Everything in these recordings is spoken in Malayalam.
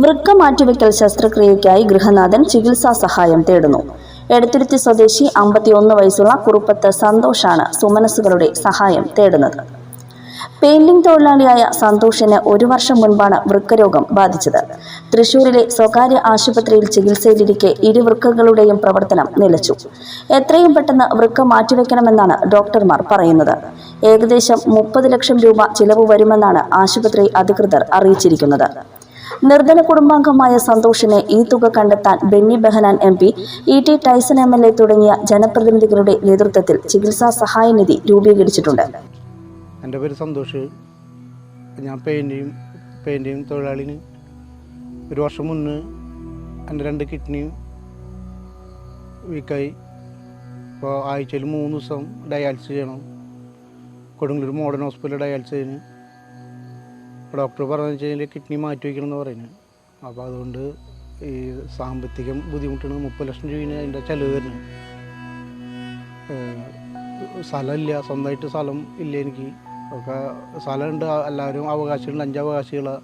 വൃക്ക മാറ്റിവെക്കൽ ശസ്ത്രക്രിയയ്ക്കായി ഗൃഹനാഥൻ ചികിത്സാ സഹായം തേടുന്നു. എടത്തുരുത്തി സ്വദേശി അമ്പത്തിയൊന്ന് വയസ്സുള്ള കുറുപ്പത്ത് സന്തോഷാണ് സുമനസ്സുകളുടെ സഹായം തേടുന്നത്. പെയിന്റിംഗ് തൊഴിലാളിയായ സന്തോഷിന് ഒരു വർഷം മുൻപാണ് വൃക്കരോഗം ബാധിച്ചത്. തൃശൂരിലെ സ്വകാര്യ ആശുപത്രിയിൽ ചികിത്സയിലിരിക്കെ ഇരുവൃക്കകളുടെയും പ്രവർത്തനം നിലച്ചു. എത്രയും പെട്ടെന്ന് വൃക്ക മാറ്റിവെക്കണമെന്നാണ് ഡോക്ടർമാർ പറയുന്നത്. ഏകദേശം മുപ്പത് ലക്ഷം രൂപ ചിലവ് വരുമെന്നാണ് ആശുപത്രി അധികൃതർ അറിയിച്ചിരിക്കുന്നത്. നിർധന കുടുംബാംഗമായ സന്തോഷിനെ ഈ തുക കണ്ടെത്താൻ Benny Behanan M P E T Tyson M L A തുടങ്ങിയ ജനപ്രതിനിധികളുടെ നേതൃത്വത്തിൽ ചികിത്സാ സഹായ നിധി രൂപീകരിച്ചിട്ടുണ്ട്. എന്റെ പേര് സന്തോഷ്. ഞാൻ പെയിന്റിങ് പെയിന്റിങ് തൊഴിലാളിന് ഒരു വർഷം മുന്നേ എന്റെ രണ്ട് കിഡ്നിയും വീക്കായി ഇപ്പോൾ ആഴ്ചയിൽ മൂന്ന് ദിവസം ഡയാലിസിസ് ചെയ്യണം. കൊടുങ്ങല്ലൂർ മോഡേൺ ഹോസ്പിറ്റലിൽ ഡയാലിസിസ് അപ്പോൾ ഡോക്ടർ പറഞ്ഞു വെച്ച് കഴിഞ്ഞാൽ കിഡ്നി മാറ്റി വയ്ക്കണം എന്ന് പറയുന്നത്. അപ്പോൾ അതുകൊണ്ട് ഈ സാമ്പത്തികം ബുദ്ധിമുട്ടാണ്. മുപ്പത് ലക്ഷം രൂപയാണ് അതിന്റെ ചിലവ് ഏഹ് സ്ഥലമില്ല. സ്വന്തമായിട്ട് സ്ഥലം ഇല്ല എനിക്ക്. ഒക്കെ സ്ഥലമുണ്ട്. എല്ലാവരും അവകാശികളുണ്ട്. അഞ്ച് അവകാശികളാണ്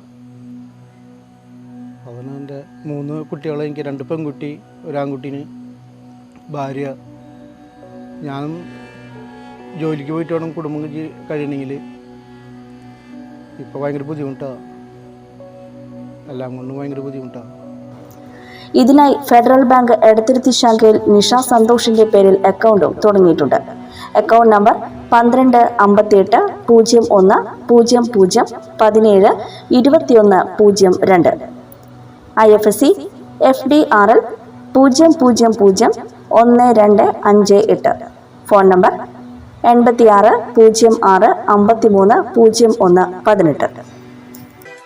അതാണ് എന്റെ മൂന്ന് കുട്ടികളെ. എനിക്ക് രണ്ട് പെൺകുട്ടി ഒരാൺകുട്ടീന് ഭാര്യ. ഞാനും ജോലിക്ക് പോയിട്ട് വേണം. കുടുംബം കഴി- കഴിയണമെങ്കിൽ ഇപ്പോൾ ഭയങ്കര ബുദ്ധിമുട്ടാണ് എല്ലാം കൊണ്ടും ഭയങ്കര ബുദ്ധിമുട്ടാണ് ഇതിനായി ഫെഡറൽ ബാങ്ക് എടത്തിരുത്തി ശാഖയിൽ നിഷ സന്തോഷിന്റെ പേരിൽ അക്കൗണ്ടും തുടങ്ങിയിട്ടുണ്ട്. അക്കൗണ്ട് നമ്പർ പന്ത്രണ്ട് അമ്പത്തിയെട്ട് പൂജ്യം ഒന്ന് പൂജ്യം പൂജ്യം പതിനേഴ് ഇരുപത്തിയൊന്ന് പൂജ്യം രണ്ട്. I F S C F D R L പൂജ്യം പൂജ്യം പൂജ്യം ഒന്ന് രണ്ട് അഞ്ച് എട്ട്. ഫോൺ നമ്പർ എൺപത്തിയാറ് പൂജ്യം ആറ് അമ്പത്തിമൂന്ന് പൂജ്യം ഒന്ന് പതിനെട്ട്.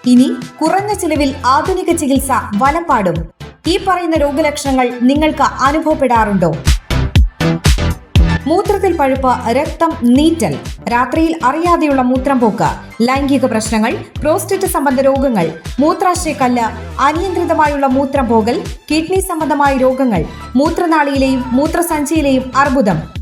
ഇനി കുറഞ്ഞ ചിലവിൽ ആധുനിക ചികിത്സ വലപ്പാടും ഈ പറയുന്ന രോഗലക്ഷണങ്ങൾ നിങ്ങൾക്ക് അനുഭവപ്പെടാറുണ്ടോ? മൂത്രത്തിൽ പഴുപ്പ് രക്തം നീറ്റൽ. രാത്രിയിൽ അറിയാതെയുള്ള മൂത്രം പോക്ക് ലൈംഗിക പ്രശ്നങ്ങൾ പ്രോസ്റ്റേറ്റ് സംബന്ധ രോഗങ്ങൾ മൂത്രാശയക്കല്ല് അനിയന്ത്രിതമായുള്ള മൂത്രം പോകൽ കിഡ്നി സംബന്ധമായ രോഗങ്ങൾ മൂത്രനാളിയിലെയും മൂത്രസഞ്ചിയിലെയും അർബുദം.